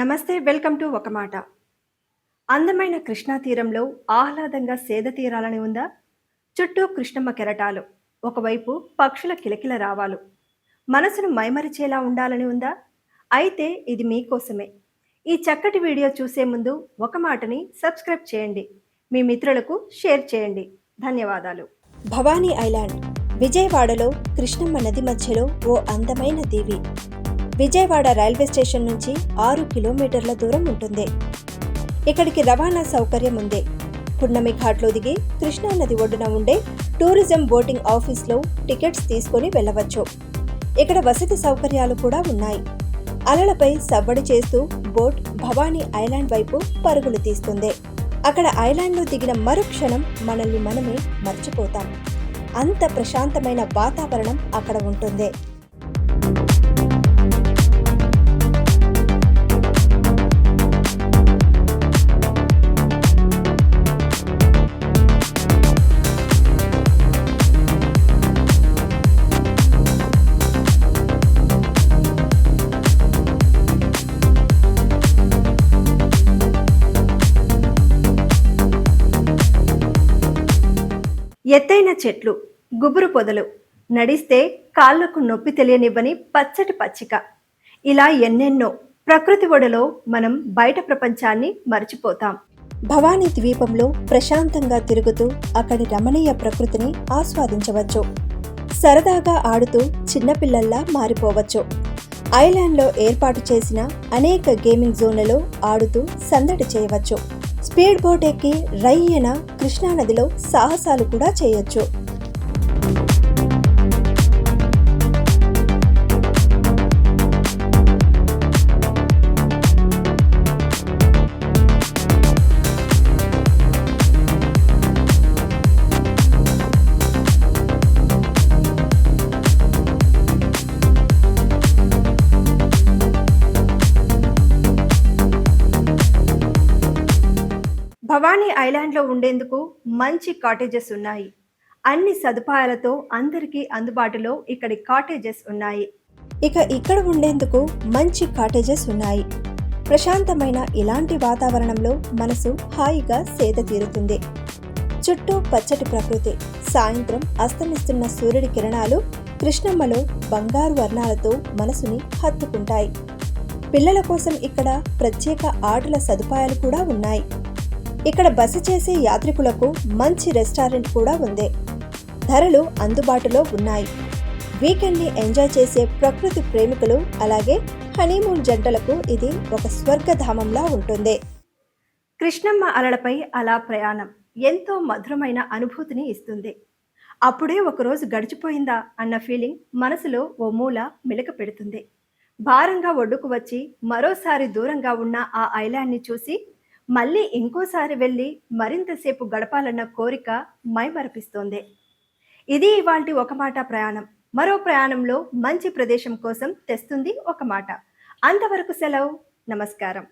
నమస్తే welcome to ఒక మాట. అందమైన కృష్ణా తీరంలో ఆహ్లాదంగా సేద తీరాలని ఉందా? చుట్టూ కృష్ణమ్మ కెరటాలు ఒకవైపు పక్షుల కిలకిల రావాలు. మనసును మైమరిచేలా ఉండాలని ఉందా? అయితే ఇది మీకోసమే. ఈ చక్కటి వీడియో చూసే ముందు ఒక మాటని సబ్స్క్రైబ్ చేయండి. మీ మిత్రులకు షేర్ చేయండి. ధన్యవాదాలు. భవానీ ఐలాండ్ విజయవాడలో కృష్ణమ్మ నది మధ్యలో ఓ అందమైన దీవి. విజయవాడ రైల్వే స్టేషన్ నుంచి ఆరు కిలోమీటర్ల దూరం ఉంటుంది. ఇక్కడికి రవాణా సౌకర్యం ఉంది. పున్నమి ఘాట్లో దిగి కృష్ణా నది ఒడ్డున ఉండే టూరిజం బోటింగ్ ఆఫీస్లో టికెట్స్ తీసుకొని వెళ్ళవచ్చు. ఇక్కడ వసతి సౌకర్యాలు కూడా ఉన్నాయి. అలలపై సవ్వడి చేస్తూ బోట్ భవానీ ఐలాండ్ వైపు పరుగులు తీస్తుంది. అక్కడ ఐలాండ్లో దిగిన మరుక్షణం మనల్ని మనమే మర్చిపోతాం. అంత ప్రశాంతమైన వాతావరణం అక్కడ ఉంటుంది. ఎత్తైన చెట్లు గుబురు పొదలు. నడిస్తే కాళ్ళకు నొప్పి తెలియనివ్వని పచ్చటి పచ్చిక. ఇలా ఎన్నెన్నో ప్రకృతి ఒడలో మనం బయట ప్రపంచాన్ని మర్చిపోతాం. భవానీ ద్వీపంలో ప్రశాంతంగా తిరుగుతూ అక్కడి రమణీయ ప్రకృతిని ఆస్వాదించవచ్చు. సరదాగా ఆడుతూ చిన్నపిల్లల్లా మారిపోవచ్చు. ఐలాండ్లో ఏర్పాటు చేసిన అనేక గేమింగ్ జోన్లలో ఆడుతూ సందడి చేయవచ్చు. స్పీడ్ బోట్ ఎక్కి రయ్యన కృష్ణానదిలో సాహసాలు కూడా చేయొచ్చు. భవానీ ఐలాండ్లో ఉండేందుకు మంచి కాటేజెస్ ఉన్నాయి. అన్ని సదుపాయాలతో అందరికీ అందుబాటులో ఇక్కడి కాటేజెస్ ఉన్నాయి. ఇక ఇక్కడ ఉండేందుకు మంచి కాటేజెస్ ఉన్నాయి. ప్రశాంతమైన ఇలాంటి వాతావరణంలో మనసు హాయిగా సేద తీరుతుంది. చుట్టూ పచ్చటి ప్రకృతి సాయంత్రం అస్తమిస్తున్న సూర్యుడి కిరణాలు కృష్ణమ్మలో బంగారు వర్ణాలతో మనసుని హత్తుకుంటాయి. పిల్లల కోసం ఇక్కడ ప్రత్యేక ఆటల సదుపాయాలు కూడా ఉన్నాయి. ఇక్కడ బస చేసే యాత్రికులకు మంచి రెస్టారెంట్ కూడా ఉంది. ధరలు అందుబాటులో ఉన్నాయి. వీకెండ్ని ఎంజాయ్ చేసే ప్రకృతి ప్రేమికులు అలాగే హనీమూన్ జంటలకు ఇది ఒక స్వర్గధామంలా ఉంటుంది. కృష్ణమ్మ అలలపై అలా ప్రయాణం ఎంతో మధురమైన అనుభూతిని ఇస్తుంది. అప్పుడే ఒకరోజు గడిచిపోయిందా అన్న ఫీలింగ్ మనసులో ఓ మూల మెలక పెడుతుంది. భారంగా ఒడ్డుకు వచ్చి మరోసారి దూరంగా ఉన్న ఆ ఐలాండ్ని చూసి మళ్ళీ ఇంకోసారి వెళ్ళి మరింతసేపు గడపాలన్న కోరిక మైమరపిస్తోంది. ఇది ఇవాల్టి ఒక మాట ప్రయాణం. మరో ప్రయాణంలో మంచి ప్రదేశం కోసం తెస్తుంది ఒక మాట. అంతవరకు సెలవు. నమస్కారం.